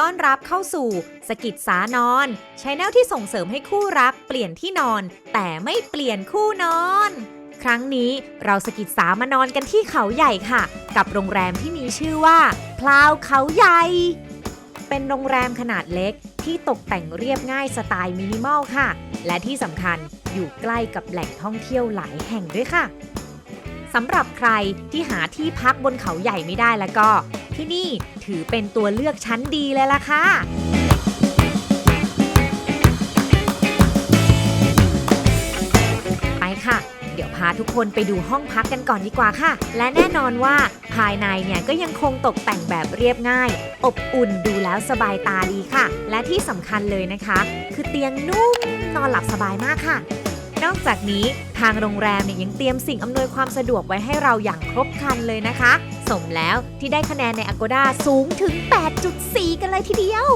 ต้อนรับเข้าสู่สกิดสานอนชแนลที่ส่งเสริมให้คู่รักเปลี่ยนที่นอน แต่ไม่เปลี่ยนคู่นอน ครั้งนี้เราสกิดสามานอนกันที่เขาใหญ่ค่ะ กับโรงแรมที่มีชื่อว่าพลาวเขาใหญ่ เป็นโรงแรมขนาดเล็กที่ตกแต่งเรียบง่ายสไตล์มินิมอลค่ะ และที่สำคัญอยู่ใกล้กับแหล่งท่องเที่ยวหลายแห่งด้วยค่ะ สำหรับใครที่หาที่พักบนเขาใหญ่ไม่ได้แล้วก็ ที่นี่ถือเป็นตัวเลือกชั้นดีเลยล่ะค่ะไปค่ะ เดี๋ยวพาทุกคนไปดูห้องพักกันก่อนดีกว่าค่ะ และแน่นอนว่าภายในเนี่ยก็ยังคงตกแต่งแบบเรียบง่าย อบอุ่นดูแล้วสบายตาดีค่ะ และที่สำคัญเลยนะคะ คือเตียงนุ่มนอนหลับสบายมากค่ะ นอกจากนี้ทางโรงแรมเนี่ยยังเตรียมสิ่งอำนวยความสะดวกไว้ให้เราอย่างครบครันเลยนะคะ สมแล้วที่ได้คะแนนใน Agoda สูงถึง 8.4 กันเลยทีเดียว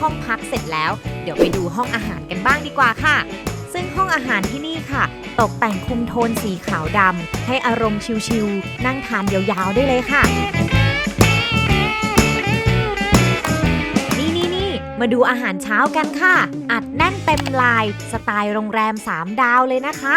ห้องพักเสร็จแล้ว เดี๋ยวไปดูห้องอาหารกันบ้างดีกว่าค่ะ ซึ่งห้องอาหารที่นี่ค่ะ ตกแต่งคุมโทนสีขาวดำให้อารมณ์ชิลๆนั่งทานยาวๆได้เลยค่ะ นี่นี่นี่มาดูอาหารเช้ากันค่ะ อัดแน่นเต็มลาย สไตล์โรงแรม 3 ดาวเลยนะคะ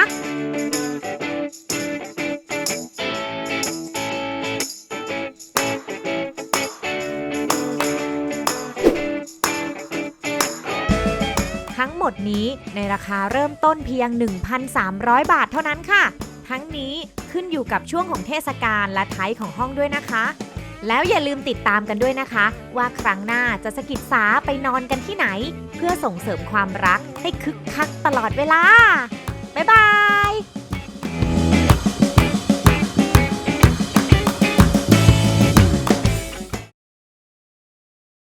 ทั้งหมดนี้ในราคาเริ่มต้นเพียง 1,300 บาทเท่านั้นค่ะ ทั้งนี้ขึ้นอยู่กับช่วงของเทศกาลและไทยของห้องด้วยนะคะ แล้วอย่าลืมติดตามกันด้วยนะคะ ว่าครั้งหน้าจะสกิดสาไปนอนกันที่ไหน เพื่อส่งเสริมความรักให้คึกคักตลอดเวลา บ๊ายบาย